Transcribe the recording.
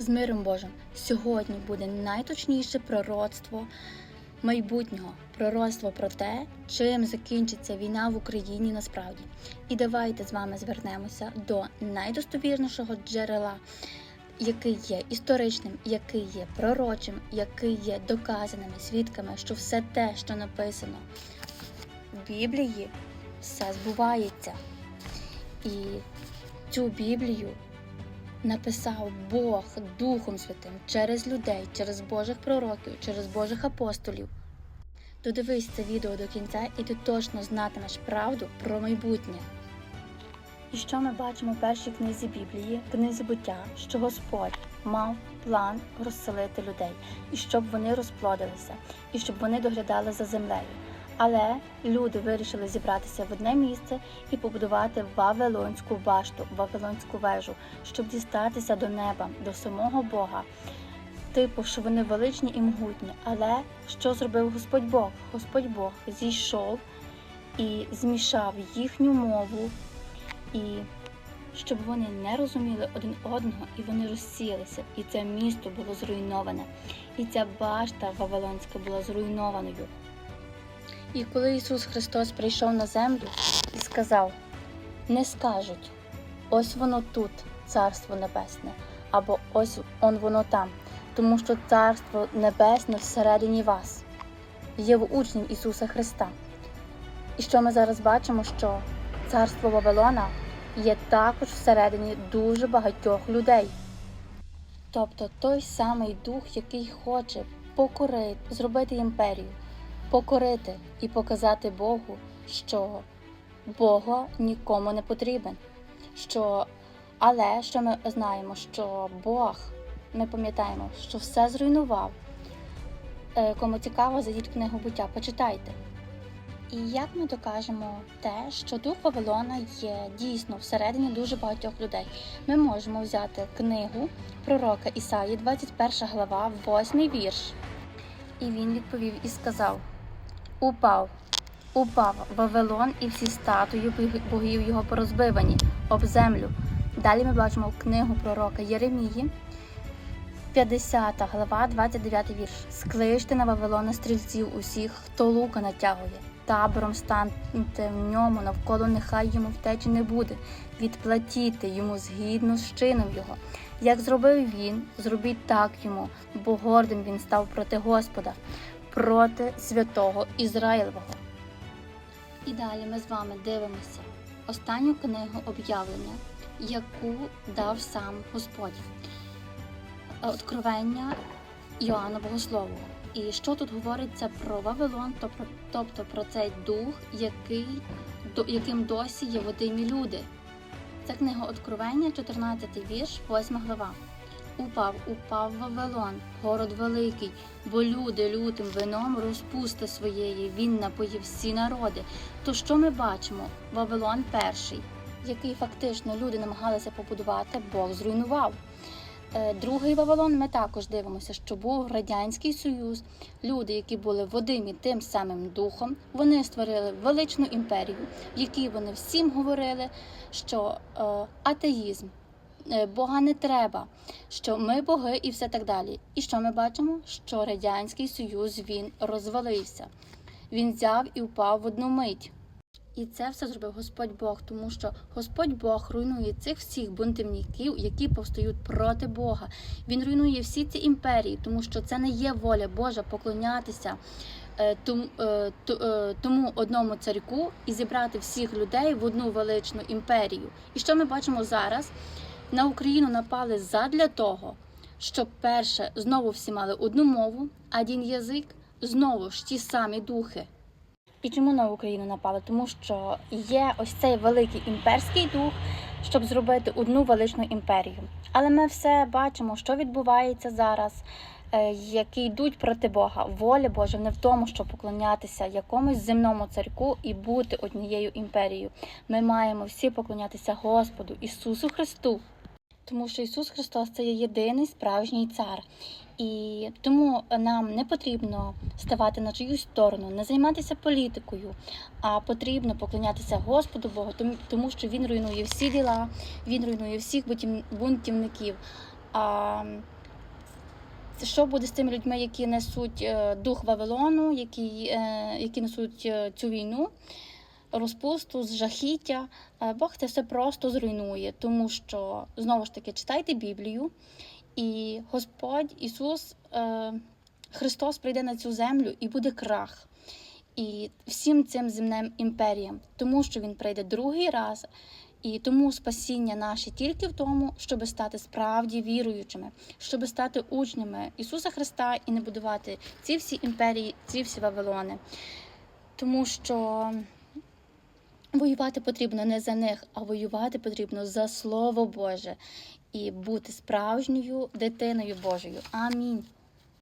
З миром Божим сьогодні буде найточніше пророцтво майбутнього, пророцтво про те, чим закінчиться війна в Україні насправді. І давайте з вами звернемося до найдостовірнішого джерела, який є історичним, який є пророчим, який є доказаними свідками, що все те, що написано в Біблії, все збувається. І цю Біблію написав Бог Духом Святим через людей, через Божих пророків, через Божих апостолів. Додивись це відео до кінця, і ти точно знатимеш правду про майбутнє. І що ми бачимо в першій книзі Біблії, книзі буття, що Господь мав план розселити людей, і щоб вони розплодилися, і щоб вони доглядали за землею. Але люди вирішили зібратися в одне місце і побудувати Вавилонську башту, Вавилонську вежу, щоб дістатися до неба, до самого Бога. Типу, що вони величні і могутні. Але що зробив Господь Бог? Господь Бог зійшов і змішав їхню мову, і щоб вони не розуміли один одного, і вони розсіялися. І це місто було зруйноване, і ця башта Вавилонська була зруйнованою. І коли Ісус Христос прийшов на землю і сказав: не скажуть, ось воно тут, Царство Небесне, або ось он воно там, тому що Царство Небесне всередині вас є в учнів Ісуса Христа. І що ми зараз бачимо, що царство Вавилона є також всередині дуже багатьох людей. Тобто той самий дух, який хоче покорити, зробити імперію, покорити і показати Богу, що Бога нікому не потрібен. Що... Але що ми знаємо, що Бог, ми пам'ятаємо, що все зруйнував. Е, Кому цікаво, зайдіть книгу буття, почитайте. І як ми докажемо те, що дух Вавилона є дійсно всередині дуже багатьох людей, ми можемо взяти книгу пророка Ісаї, 21 глава, 8 вірш. І він відповів і сказав: Упав, упав Вавилон і всі статуї богів його порозбивані об землю. Далі ми бачимо книгу пророка Єремії, 50 глава, 29 вірш. Скличте на Вавилона стрільців усіх, хто лука натягує. Табором станьте в ньому, навколо нехай йому втечі не буде. Відплатіте йому згідно з чином його. Як зробив він, зробіть так йому, бо гордим він став проти Господа, проти святого Ізраїлевого. І далі ми з вами дивимося останню книгу об'явлення, яку дав сам Господь. Откровення Іоанна Богослову. І що тут говориться про Вавилон, тобто, тобто про цей дух, який, до, яким досі є водимі люди. Це книга Откровення, 14 вірш, 8 глава. Упав, упав Вавилон, город великий, бо люди лютим вином розпусти своєї, він напоїв всі народи. То що ми бачимо? Вавилон перший, який фактично люди намагалися побудувати, Бог зруйнував. Е, Другий Вавилон ми також дивимося, що був Радянський Союз. Люди, які були водимі тим самим духом, вони створили величну імперію, в якій вони всім говорили, що е, атеїзм, Бога не треба, що ми боги і все так далі. І що ми бачимо? Що Радянський Союз він розвалився. Він взяв і впав в одну мить. І це все зробив Господь Бог, тому що Господь Бог руйнує цих всіх бунтівників, які повстають проти Бога. Він руйнує всі ці імперії, тому що це не є воля Божа поклонятися е, е, е, тому одному царьку і зібрати всіх людей в одну величну імперію. І що ми бачимо зараз? На Україну напали задля того, щоб перше знову всі мали одну мову, один язик, знову ж ті самі духи. І чому на Україну напали? Тому що є ось цей великий імперський дух, щоб зробити одну величну імперію. Але ми все бачимо, що відбувається зараз, е, які йдуть проти Бога. Воля Божа не в тому, щоб поклонятися якомусь земному царьку і бути однією імперією. Ми маємо всі поклонятися Господу Ісусу Христу. Тому що Ісус Христос це є єдиний справжній цар. І тому нам не потрібно ставати на чиюсь сторону, не займатися політикою, а потрібно поклонятися Господу Богу, тому- що Він руйнує всі діла, Він руйнує всіх бунтівників. А що буде з тими людьми, які несуть е, дух Вавилону, які, е, які несуть е, цю війну, розпусту, жахіття? Е, Бог це все просто зруйнує, тому що знову ж таки читайте Біблію, і Господь Ісус, е, Христос прийде на цю землю і буде крах. І всім цим земним імперіям, тому що Він прийде другий раз. І тому спасіння наше тільки в тому, щоб стати справді віруючими, щоб стати учнями Ісуса Христа і не будувати ці всі імперії, ці всі Вавилони. Тому що воювати потрібно не за них, а воювати потрібно за Слово Боже і бути справжньою дитиною Божою. Амінь.